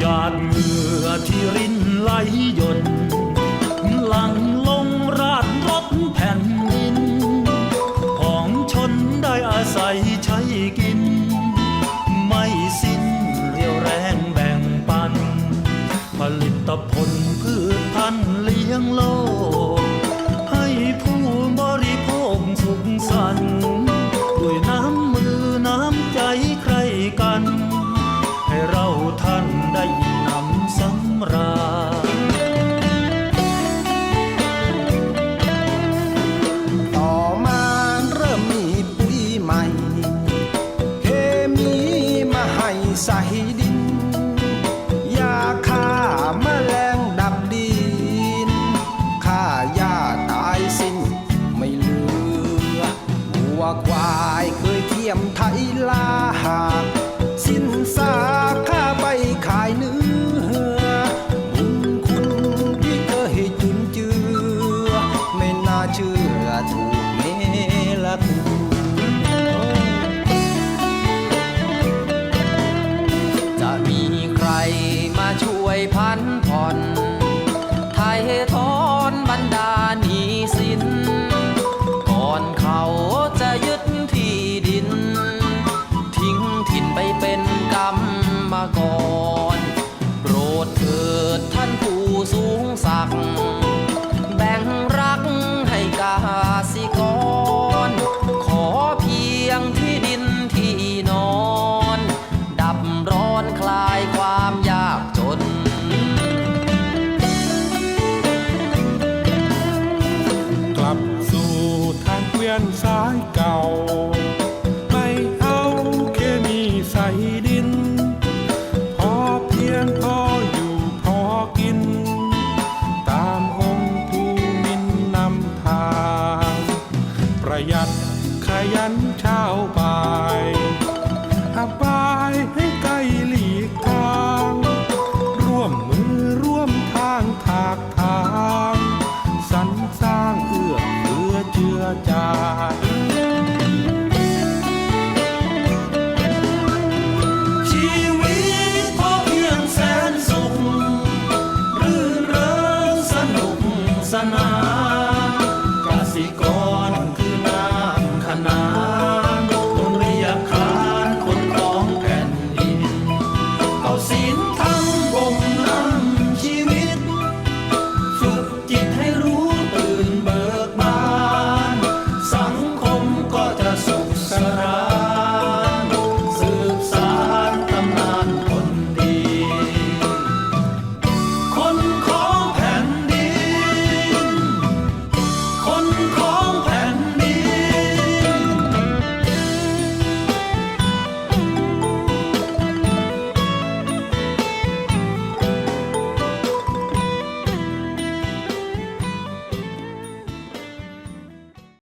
หยาดเหงื่อที่รินไหลหยดหลังลงราดรถแผ่นดิน ของชนได้อาศัยใช้กิน ไม่สิ้นเรียวแรงแบ่งปัน ผลิตผลพืชพันธุ์เลี้ยงโลก ให้ผู้บริโภคสุขสันต์ด้วยน้ำมือน้ำใจใครกัน ให้เราท่าน ไม่ใส่ดิน ยาฆ่าแมลงดับดินฆ่ายาตายสิ้นไม่เหลือวัวควายเคยเทียมไทยลาหา สิ้นสาค่าไปขายเนื้อ bên sái cầu sana.